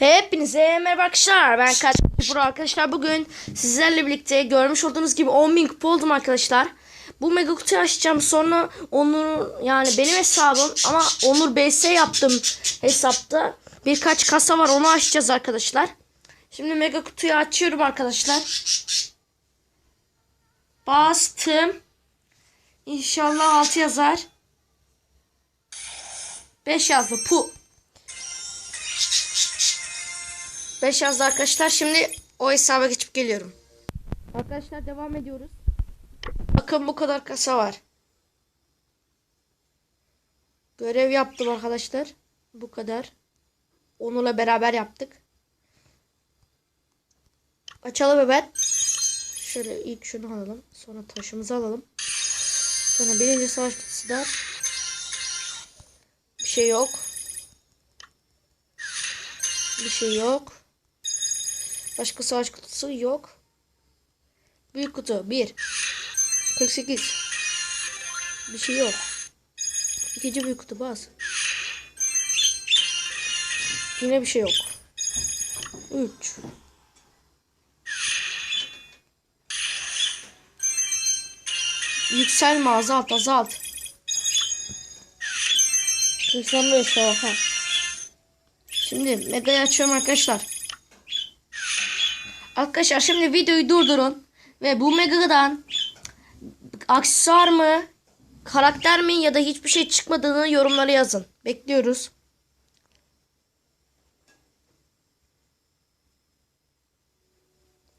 Hepinize merhaba arkadaşlar. Ben Kadir Pro arkadaşlar. Bugün sizlerle birlikte görmüş olduğunuz gibi 10.000 kupa oldum arkadaşlar. Bu mega kutuyu açacağım. Sonra Onur yani benim hesabım ama Onur BS yaptım hesapta. Birkaç kasa var onu açacağız arkadaşlar. Şimdi mega kutuyu açıyorum arkadaşlar. Bastım. İnşallah 6 yazar. 5 yazdı. Pu. 5 yazdı arkadaşlar. Şimdi o hesaba geçip geliyorum. Arkadaşlar devam ediyoruz. Bakın bu kadar kasa var. Görev yaptım arkadaşlar. Bu kadar. Onunla beraber yaptık. Açalım hemen. Şöyle ilk şunu alalım. Sonra taşımızı alalım. Sonra birinci savaş kutusu da bir şey yok. Bir şey yok. Başka savaş kutusu yok. Büyük kutu 1. 48. Bir şey yok. İkinci büyük kutu bas. Yine bir şey yok. 3. Yükselme azalt azalt. 85 oha. Şimdi megayı açıyorum arkadaşlar. Arkadaşlar şimdi videoyu durdurun. Ve bu megadan aksesuar mı, karakter mi ya da hiçbir şey çıkmadığını yorumlara yazın. Bekliyoruz.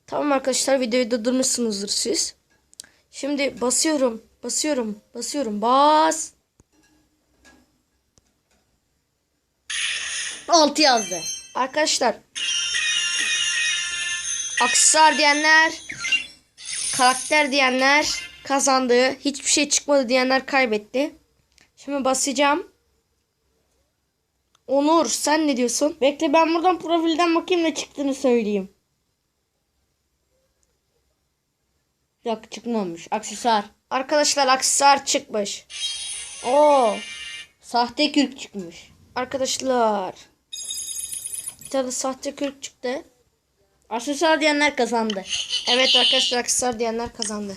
Tamam arkadaşlar videoyu durdurmuşsunuzdur siz. Şimdi basıyorum, basıyorum, basıyorum. Bas. 6 yazdı. Arkadaşlar aksesuar diyenler karakter diyenler kazandı. Hiçbir şey çıkmadı diyenler kaybetti. Şimdi basacağım. Onur sen ne diyorsun? Bekle ben buradan profilden bakayım ne çıktığını söyleyeyim. Yok çıkmamış. Aksesuar. Arkadaşlar aksesuar çıkmış. Oo. Sahte kürk çıkmış. Arkadaşlar. Bir tane sahte kürk çıktı. Aksesuar diyenler kazandı. Evet arkadaşlar aksesuar diyenler kazandı.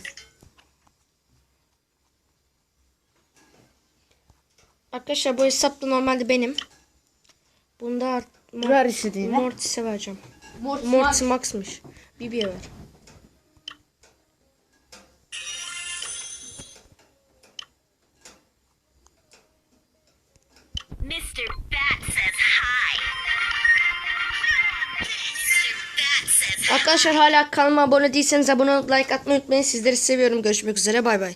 Arkadaşlar bu hesap da normalde benim. Bunda art- Mor- Ver istediğini. Mortis'e vereceğim. Mortis Mortis Max'mış. Bibi'ye ver. Mr. Arkadaşlar hala kanalıma abone değilseniz abone olup like atmayı unutmayın. Sizleri seviyorum. Görüşmek üzere. Bay bay.